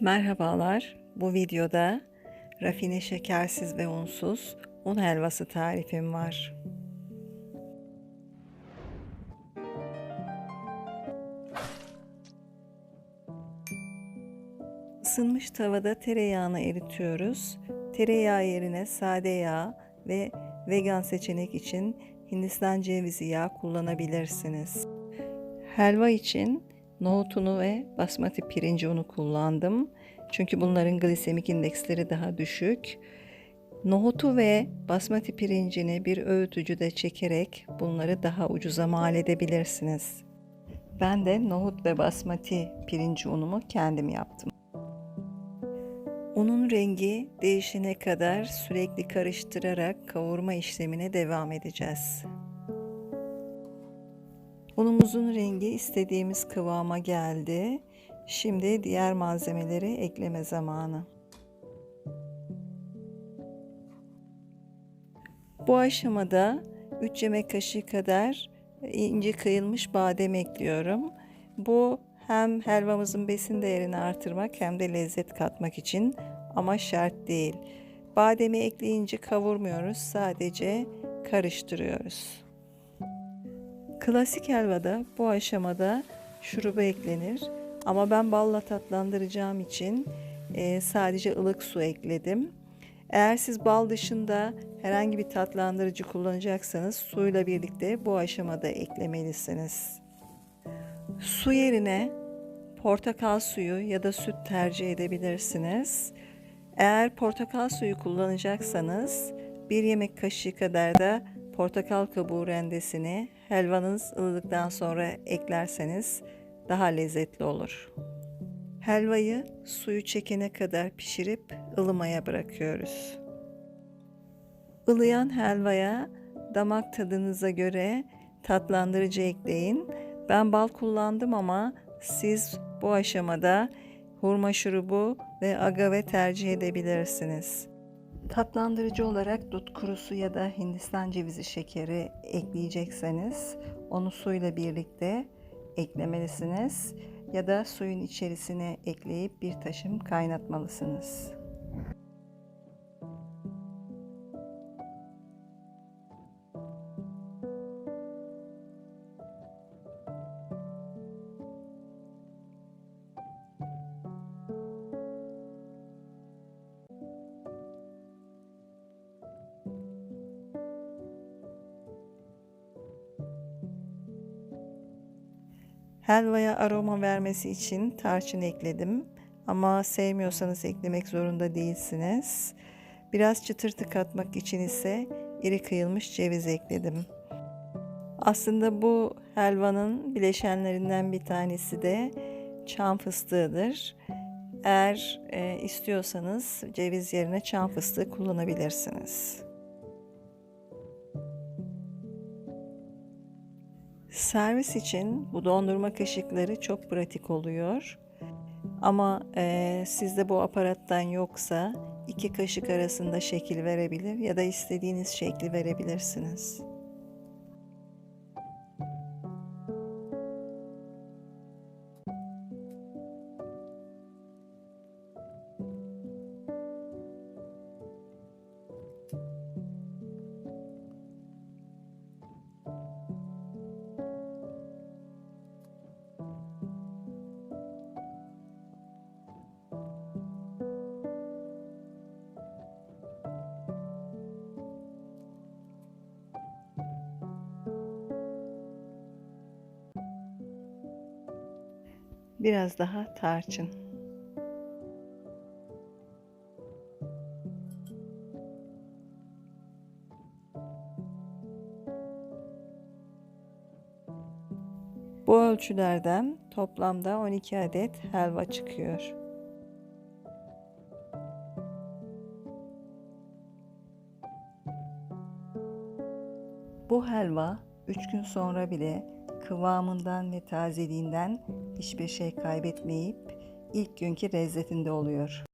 Merhabalar. Bu videoda rafine şekersiz ve unsuz un helvası tarifim var. Isınmış tavada tereyağını eritiyoruz. Tereyağı yerine sade yağ ve vegan seçenek için Hindistan cevizi yağı kullanabilirsiniz. Helva için nohut unu ve basmati pirinci unu kullandım. Çünkü bunların glisemik indeksleri daha düşük. Nohutu ve basmati pirincini bir öğütücüde çekerek bunları daha ucuza mal edebilirsiniz. Ben de nohut ve basmati pirinci unumu kendim yaptım. Unun rengi değişene kadar sürekli karıştırarak kavurma işlemine devam edeceğiz. Unumuzun rengi istediğimiz kıvama geldi. Şimdi diğer malzemeleri ekleme zamanı. Bu aşamada 3 yemek kaşığı kadar ince kıyılmış badem ekliyorum. Bu hem helvamızın besin değerini artırmak hem de lezzet katmak için ama şart değil. Bademi ekleyince kavurmuyoruz, sadece karıştırıyoruz. Klasik helvada bu aşamada şurubu eklenir. Ama ben balla tatlandıracağım için e, sadece ılık su ekledim. Eğer siz bal dışında herhangi bir tatlandırıcı kullanacaksanız suyla birlikte bu aşamada eklemelisiniz. Su yerine portakal suyu ya da süt tercih edebilirsiniz. Eğer portakal suyu kullanacaksanız bir yemek kaşığı kadar da portakal kabuğu rendesini helvanız ılıdıktan sonra eklerseniz daha lezzetli olur. Helvayı suyu çekene kadar pişirip ılımaya bırakıyoruz. Ilıyan helvaya damak tadınıza göre tatlandırıcı ekleyin. Ben bal kullandım ama siz bu aşamada hurma şurubu ve agave tercih edebilirsiniz. Tatlandırıcı olarak dut kurusu ya da Hindistan cevizi şekeri ekleyecekseniz onu suyla birlikte eklemelisiniz ya da suyun içerisine ekleyip bir taşım kaynatmalısınız. Helvaya aroma vermesi için tarçın ekledim. Ama sevmiyorsanız eklemek zorunda değilsiniz. Biraz çıtırtı katmak için ise iri kıyılmış ceviz ekledim. Aslında bu helvanın bileşenlerinden bir tanesi de çam fıstığıdır. Eğer e, istiyorsanız ceviz yerine çam fıstığı kullanabilirsiniz. Servis için bu dondurma kaşıkları çok pratik oluyor. Ama e, sizde bu aparattan yoksa iki kaşık arasında şekil verebilir ya da istediğiniz şekli verebilirsiniz. Biraz daha tarçın. Bu ölçülerden toplamda 12 adet helva çıkıyor. Bu helva 3 gün sonra bile kıvamından ve tazeliğinden hiçbir şey kaybetmeyip ilk günkü lezzetinde oluyor.